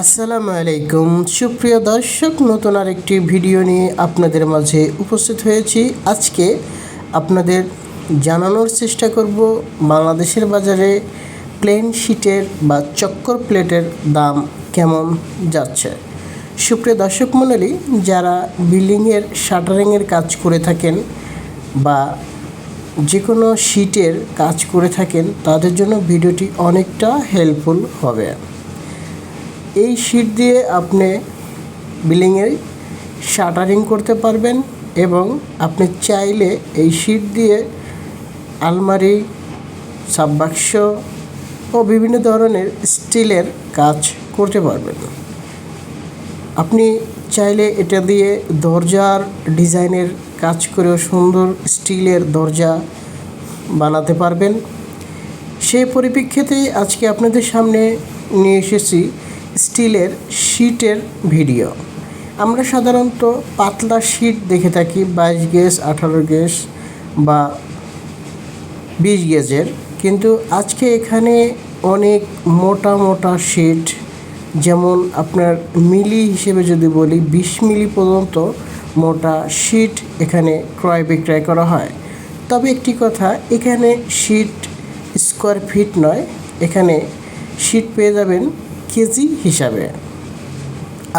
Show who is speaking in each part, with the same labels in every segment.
Speaker 1: আসসালামু আলাইকুম। সুপ্রিয় দর্শক, নতুন আরেকটি ভিডিও নিয়ে আপনাদের মাঝে উপস্থিত হয়েছি। আজকে আপনাদের জানানোর চেষ্টা করব বাংলাদেশের বাজারে প্লেন শিটের বা চক্কর প্লেটের দাম কেমন যাচ্ছে। সুপ্রিয় দর্শক মণ্ডলী, যারা বিল্ডিংয়ের, শাটারিংয়ের কাজ করে থাকেন বা যে কোনো শিটের কাজ করে থাকেন, তাদের জন্য ভিডিওটি অনেকটা হেল্পফুল হবে। এই শিট দিয়ে আপনি বিল্ডিংয়ে শাটারিং করতে পারবেন এবং আপনি চাইলে এই শিট দিয়ে আলমারি সাববাক্স ও বিভিন্ন ধরনের স্টিলের কাজ করতে পারবেন। আপনি চাইলে এটা দিয়ে দরজার ডিজাইনের কাজ করেও সুন্দর স্টিলের দরজা বানাতে পারবেন। সেই পরিপ্রেক্ষিতে আজকে আপনাদের সামনে নিয়ে এসেছি স্টিলের শিটের ভিডিও। আমরা সাধারণত পাতলা শিট দেখে থাকি, বাইশ গেজ, আঠারো গেজ বা বিশ গেজের। কিন্তু আজকে এখানে অনেক মোটা মোটা শিট, যেমন আপনার মিলি হিসেবে যদি বলি, বিশ মিলি পর্যন্ত মোটা শিট এখানে ক্রয় বিক্রয় করা হয়। তবে একটি কথা, এখানে শিট স্কোয়ার ফিট নয়, এখানে শিট পেয়ে যাবেন কেজি হিসাবে।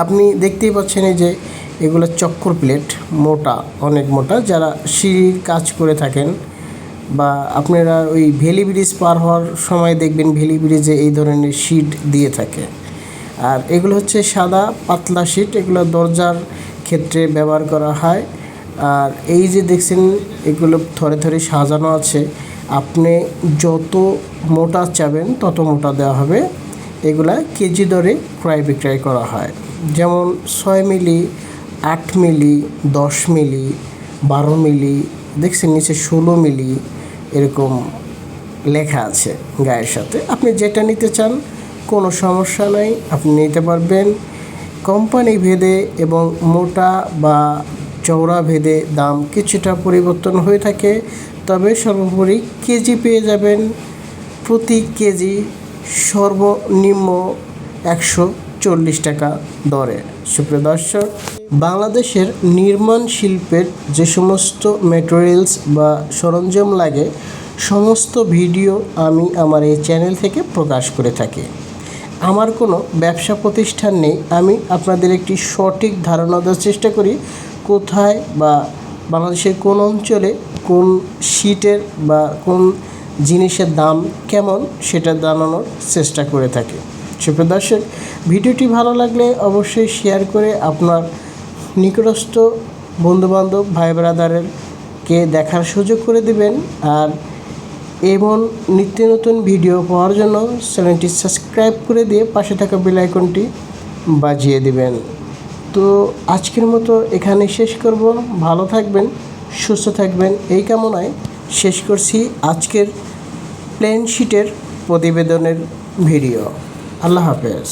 Speaker 1: আপনি দেখতেই পাচ্ছেন এই যে এগুলো চক্কর প্লেট, মোটা, অনেক মোটা। যারা সিঁড়ির কাজ করে থাকেন বা আপনারা ওই ভেলি ব্রিজ পার হওয়ার সময় দেখবেন ভেলি ব্রিজে এই ধরনের শিট দিয়ে থাকে। আর এগুলো হচ্ছে সাদা, পাতলা শিট। এগুলো দরজার ক্ষেত্রে ব্যবহার করা হয়। আর এই যে দেখছেন, এগুলো থরে থরে সাজানো আছে। আপনি যত মোটা চাবেন, তত মোটা দেওয়া হবে। এগুলা কেজি দরে ক্রয় বিক্রয় করা হয়। যেমন ছয় মিলি, আট মিলি, দশ মিলি, বারো মিলি, দেখছেন নিচে ষোলো মিলি এরকম লেখা আছে গায়ের সাথে। আপনি যেটা নিতে চান, কোনো সমস্যা নাই, আপনি নিতে পারবেন। কোম্পানি ভেদে এবং মোটা বা চওড়া ভেদে দাম কিছুটা পরিবর্তন হয়ে থাকে, তবে সর্বোপরি কেজি পেয়ে যাবেন প্রতি কেজি সর্বনিম্ন একশো চল্লিশ টাকা দরে। সুপ্রিয় দর্শক, বাংলাদেশের নির্মাণ শিল্পের যে সমস্ত ম্যাটেরিয়ালস বা সরঞ্জাম লাগে, সমস্ত ভিডিও আমি আমার এই চ্যানেল থেকে প্রকাশ করে থাকি। আমার কোনো ব্যবসা প্রতিষ্ঠান নেই, আমি আপনাদের একটি সঠিক ধারণা দেওয়ার চেষ্টা করি, কোথায় বা বাংলাদেশের কোন অঞ্চলে কোন শিটের বা কোন জিনিসের দাম কেমন সেটা জানানোর চেষ্টা করে থাকি। সুপ্রিয় দর্শক, ভিডিওটি ভালো লাগলে অবশ্যই শেয়ার করে আপনার নিকটস্থ বন্ধুবান্ধব ভাই ব্রাদারেরকে দেখার সুযোগ করে দিবেন। আর এমন নিত্য নতুন ভিডিও পাওয়ার জন্য চ্যানেলটি সাবস্ক্রাইব করে দিয়ে পাশে থাকা বেল আইকনটি বাজিয়ে দিবেন। তো আজকের মতো এখানে শেষ করব। ভালো থাকবেন, সুস্থ থাকবেন। এই কামনায় শেষ করছি আজকের প্লেন শিটের প্রতিবেদনের ভিডিও আল্লাহ হাফেজ।